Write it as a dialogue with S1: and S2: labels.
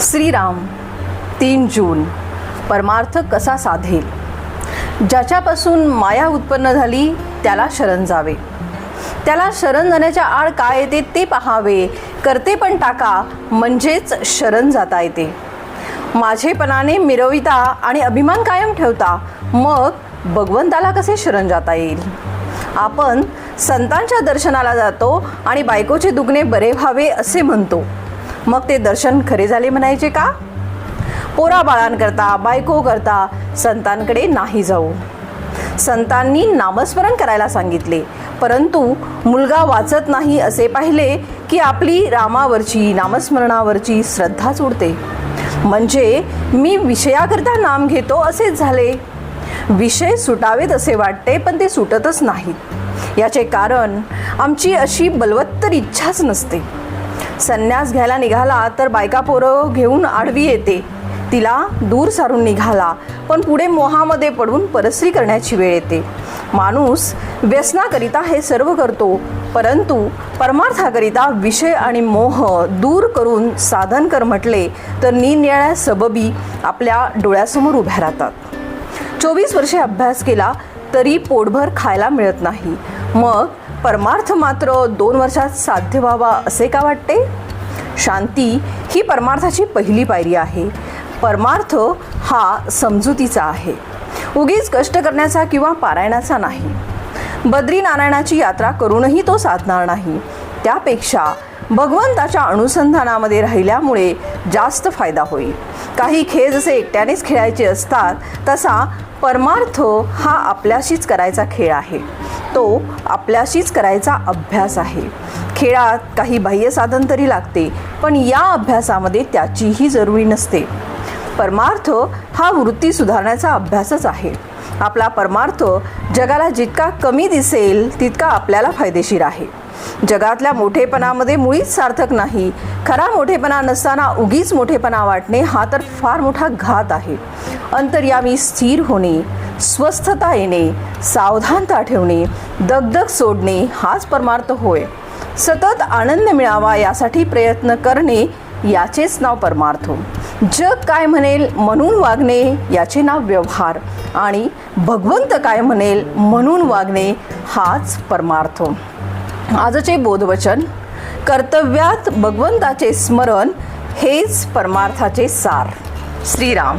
S1: श्रीराम तीन जून. परमार्थ कसा साधेल? ज्याच्यापासून माया उत्पन्न झाली त्याला शरण जावे. त्याला शरण जाण्याच्या आड काय येते ते पहावे. करते पण टाका म्हणजेच शरण जाता येते. माझेपणाने मिरविता आणि अभिमान कायम ठेवता मग भगवंताला कसे शरण जाता येईल? आपण संतांच्या दर्शनाला जातो आणि बायकोचे दुखणे बरे व्हावे असे म्हणतो. मग ते दर्शन खरे झाले म्हणायचे का? पोरा बाळांकरता बायको करता संतांकडे नाही जाऊ. संतांनी नामस्मरण करायला सांगितले. परंतु मुलगा वाचत नाही असे पाहिले की आपली रामावरची नामस्मरणावरची श्रद्धाच उडते म्हणजे मी विषयाकरता नाम घेतो असेच झाले. विषय सुटावेत असे वाटते पण ते सुटतच नाहीत. याचे कारण आमची अशी बलवत्तर इच्छाच नसते. संन्यास घ्यायला निघाला तर बायका पोरं घेऊन आडवी येते. तिला दूर सारून निघाला पण पुढे मोहामध्ये पडून परस्त्री करण्याची वेळ येते. माणूस व्यसनाकरिता हे सर्व करतो परंतु परमार्थाकरिता विषय आणि मोह दूर करून साधन कर म्हटले तर निरनिळ्या सबबी आपल्या डोळ्यासमोर उभ्या राहतात. चोवीस वर्षे अभ्यास केला तरी पोटभर खायला मिळत नाही. मग परमार्थ मात्र दोन वर्षात साध्य व्हावा असे का वाटते? शांती ही परमार्थाची पहिली पायरी आहे. परमार्थ हा समजुतीचा आहे. उगीच कष्ट करण्याचा किंवा पारायणाचा नाही. बद्रीनारायणाची यात्रा करूनही तो साधणार नाही. त्यापेक्षा भगवंताच्या अनुसंधानामध्ये राहिल्यामुळे जास्त फायदा होईल. काही खेळ जसे एकट्यानेच खेळायचे असतात तसा परमार्थ हा आपल्याशीच करायचा खेळ आहे. तो आपल्याशीच करायचा अभ्यास आहे. खेळात काही बाह्य साधन तरी लागते पण या अभ्यासामध्ये त्याचीही जरुरी नसते. परमार्थ हा वृत्ती सुधारण्याचा अभ्यासच आहे. आपला परमार्थ जगाला जितका कमी दिसेल तितका आपल्याला फायदेशीर आहे. जगातल्या मोठेपणामध्ये मुळीच सार्थक नाही. खरा मोठेपणा नसताना उगीच मोठेपणा वाटणे हा तर फार मोठा घात आहे. अंतर्यामी स्थिर होणे स्वस्थता येणे सावधानता ठेवणे दगदग सोडणे हाच परमार्थ होय. सतत आनंद मिळावा यासाठी प्रयत्न करणे याचेच नाव परमार्थ. जग काय म्हणेल म्हणून वागणे याचे नाव व्यवहार आणि भगवंत काय म्हणेल म्हणून वागणे हाच परमार्थ. आजचे बोधवचन कर्तव्यात भगवंताचे स्मरण हेच परमार्थाचे सार. श्रीराम.